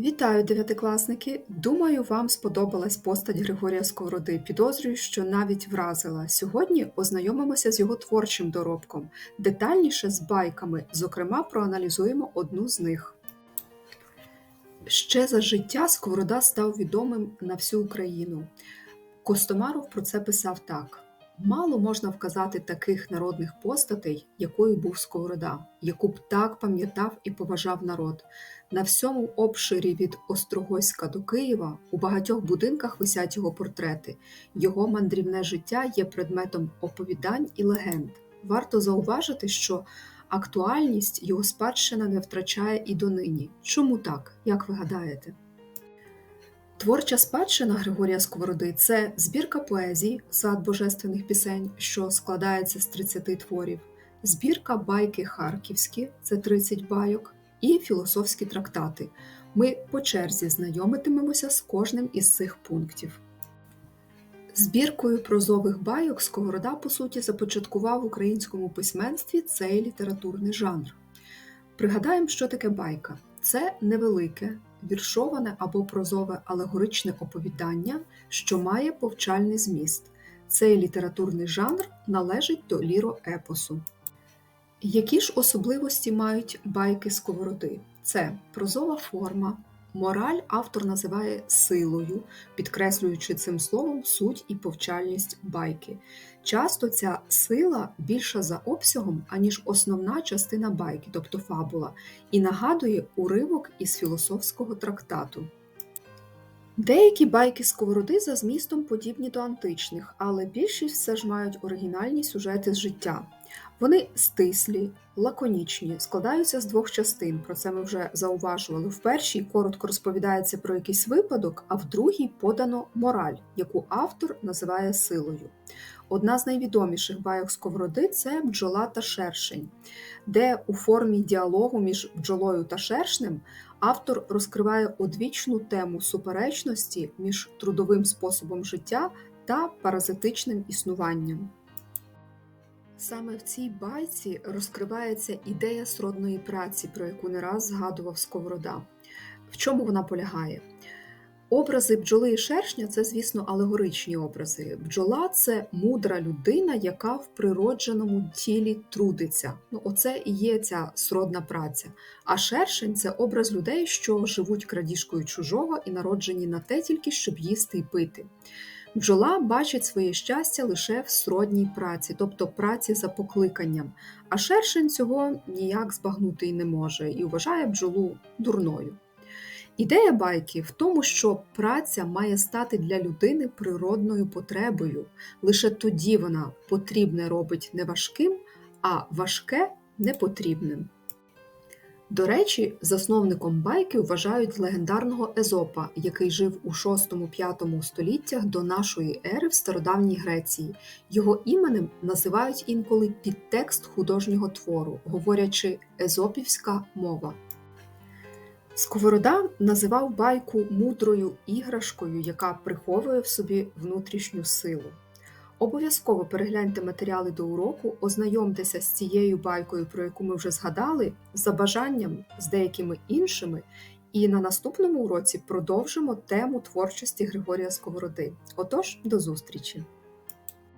Вітаю, дев'ятикласники! Думаю, вам сподобалась постать Григорія Сковороди. Підозрюю, що навіть вразила. Сьогодні ознайомимося з його творчим доробком, детальніше з байками, зокрема, проаналізуємо одну з них. Ще за життя Сковорода став відомим на всю Україну. Костомаров про це писав так: мало можна вказати таких народних постатей, якою був Сковорода, яку б так пам'ятав і поважав народ. На всьому обширі від Острогойська до Києва у багатьох будинках висять його портрети. Його мандрівне життя є предметом оповідань і легенд. Варто зауважити, що актуальність його спадщина не втрачає і донині. Чому так, як ви гадаєте? Творча спадщина Григорія Сковороди це збірка поезій, сад божественних пісень, що складається з 30 творів, збірка байки Харківські це 30 байок, і філософські трактати. Ми по черзі знайомитимемося з кожним із цих пунктів. Збіркою прозових байок Сковорода, по суті, започаткував в українському письменстві цей літературний жанр. Пригадаємо, що таке байка. Це невелике, віршоване або прозове алегоричне оповідання, що має повчальний зміст. Цей літературний жанр належить до ліроепосу. Які ж особливості мають байки сковороди? Це прозова форма, мораль автор називає силою, підкреслюючи цим словом суть і повчальність байки. Часто ця сила більша за обсягом, аніж основна частина байки, тобто фабула, і нагадує уривок із філософського трактату. Деякі байки сковороди за змістом подібні до античних, але більшість все ж мають оригінальні сюжети з життя. Вони стислі, лаконічні, складаються з двох частин. Про це ми вже зауважували. В першій коротко розповідається про якийсь випадок, а в другій подано мораль, яку автор називає силою. Одна з найвідоміших байок сковороди це бджола та шершень, де у формі діалогу між бджолою та шершнем автор розкриває одвічну тему суперечності між трудовим способом життя та паразитичним існуванням. Саме в цій байці розкривається ідея сродної праці, про яку не раз згадував Сковорода. В чому вона полягає? Образи бджоли і шершня це, звісно, алегоричні образи. Бджола це мудра людина, яка в природженому тілі трудиться. Ну, Оце і є ця сродна праця. А шершень це образ людей, що живуть крадіжкою чужого і народжені на те тільки, щоб їсти і пити. Бджола бачить своє щастя лише в сродній праці, тобто праці за покликанням, а шершень цього ніяк збагнути й не може і вважає бджолу дурною. Ідея байки в тому, що праця має стати для людини природною потребою, лише тоді вона потрібне робить не важким, а важке непотрібним. До речі, засновником байки вважають легендарного Езопа, який жив у 6-5 століттях до нашої ери в стародавній Греції. Його іменем називають інколи підтекст художнього твору, говорячи езопівська мова. Сковорода називав байку мудрою іграшкою, яка приховує в собі внутрішню силу. Обов'язково перегляньте матеріали до уроку, ознайомтеся з цією байкою, про яку ми вже згадали, за бажанням з деякими іншими, і на наступному уроці продовжимо тему творчості Григорія Сковороди. Отож, до зустрічі!